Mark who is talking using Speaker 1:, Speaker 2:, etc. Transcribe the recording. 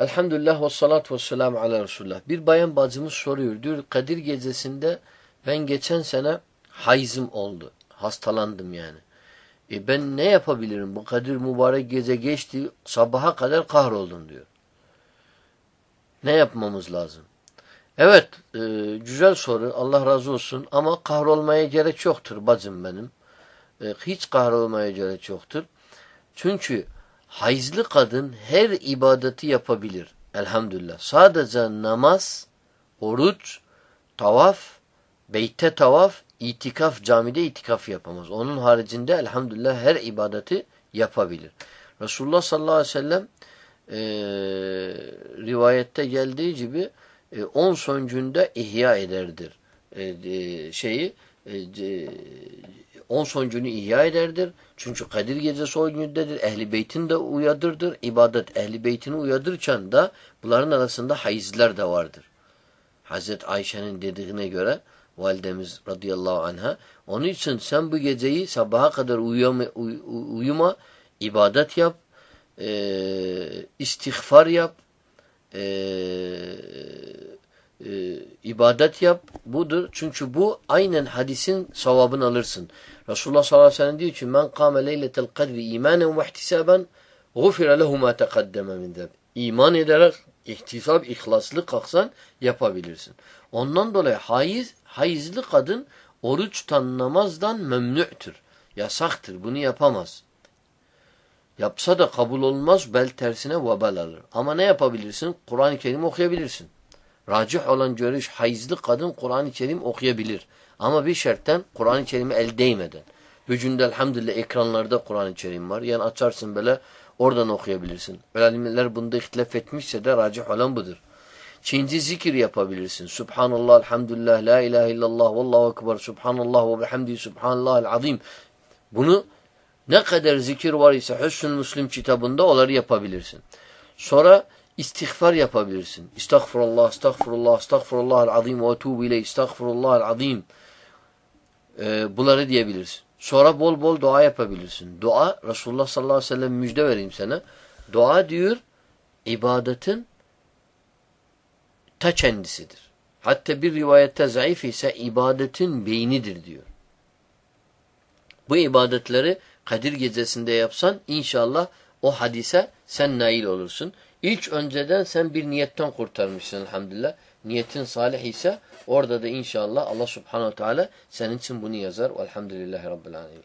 Speaker 1: Elhamdülillah ve salatu ve selamu ala Resulullah. Bir bayan bacımız soruyor. Diyor Kadir gecesinde ben geçen sene hayzım oldu. Hastalandım yani. E ben ne yapabilirim? Bu Kadir mübarek gece geçti. Sabaha kadar kahroldum diyor. Ne yapmamız lazım? Evet, e, güzel soru. Allah razı olsun. Ama kahrolmaya gerek yoktur bacım benim. E, hiç kahrolmaya gerek yoktur. Çünkü hayızlı kadın her ibadeti yapabilir. Elhamdülillah. Sadece namaz, oruç, tavaf, beyte tavaf, itikaf, camide itikaf yapamaz. Onun haricinde elhamdülillah her ibadeti yapabilir. Resulullah sallallahu aleyhi ve sellem e, rivayette geldiği gibi e, on son günde ihya ederdir. E, e, şeyi on son günü ihya ederdir. Çünkü Kadir gecesi o gündedir. Ehli beytin de uyadırdır. İbadet ehli beytini uyadırken da bunların arasında hayızlar da vardır. Hazreti Ayşe'nin dediğine göre validemiz radıyallahu anha onun için sen bu geceyi sabaha kadar uyuma, uy, uyuma ibadet yap, e, istiğfar yap, e, e, ibadet yap budur. Çünkü bu aynen hadisin savabını alırsın. Resulullah sallallahu aleyhi ve sellem diyor ki men kâme leyletel kadri imanen ve ihtisaben gufire lehu ma teqaddeme min zeb. İman ederek ihtisap, ihlaslı kalksan yapabilirsin. Ondan dolayı haiz, haizli kadın oruç tutan namazdan memnü'tür. Yasaktır. Bunu yapamaz. Yapsa da kabul olmaz, bel tersine vebal alır. Ama ne yapabilirsin? Kur'an-ı Kerim okuyabilirsin. Racih olan görüş hayızlı kadın Kur'an-ı Kerim okuyabilir. Ama bir şartten Kur'an-ı Kerim'e el değmeden. Bugün elhamdülillah ekranlarda Kur'an-ı Kerim var. Yani açarsın böyle oradan okuyabilirsin. Alimler bunda ihtilaf etmişse de racih olan budur. Çinci zikir yapabilirsin. Subhanallah, elhamdülillah, la ilahe illallah, vallahu ekber, subhanallah ve bihamdi, subhanallahel azim. Bunu ne kadar zikir var ise Hüsnü Müslim kitabında onları yapabilirsin. Sonra istiğfar yapabilirsin. Estağfurullah, estağfurullah, estağfurullah azim ve etubu ile estağfurullah azim. Ee, bunları diyebilirsin. Sonra bol bol dua yapabilirsin. Dua, Resulullah sallallahu aleyhi ve sellem müjde vereyim sana. Dua diyor, ibadetin ta kendisidir. Hatta bir rivayette zayıf ise ibadetin beynidir diyor. Bu ibadetleri Kadir gecesinde yapsan inşallah o hadise sen nail olursun. İlk önceden sen bir niyetten kurtarmışsın elhamdülillah. Niyetin salih ise orada da inşallah Allah subhanahu teala senin için bunu yazar. Velhamdülillahi Rabbil alemin.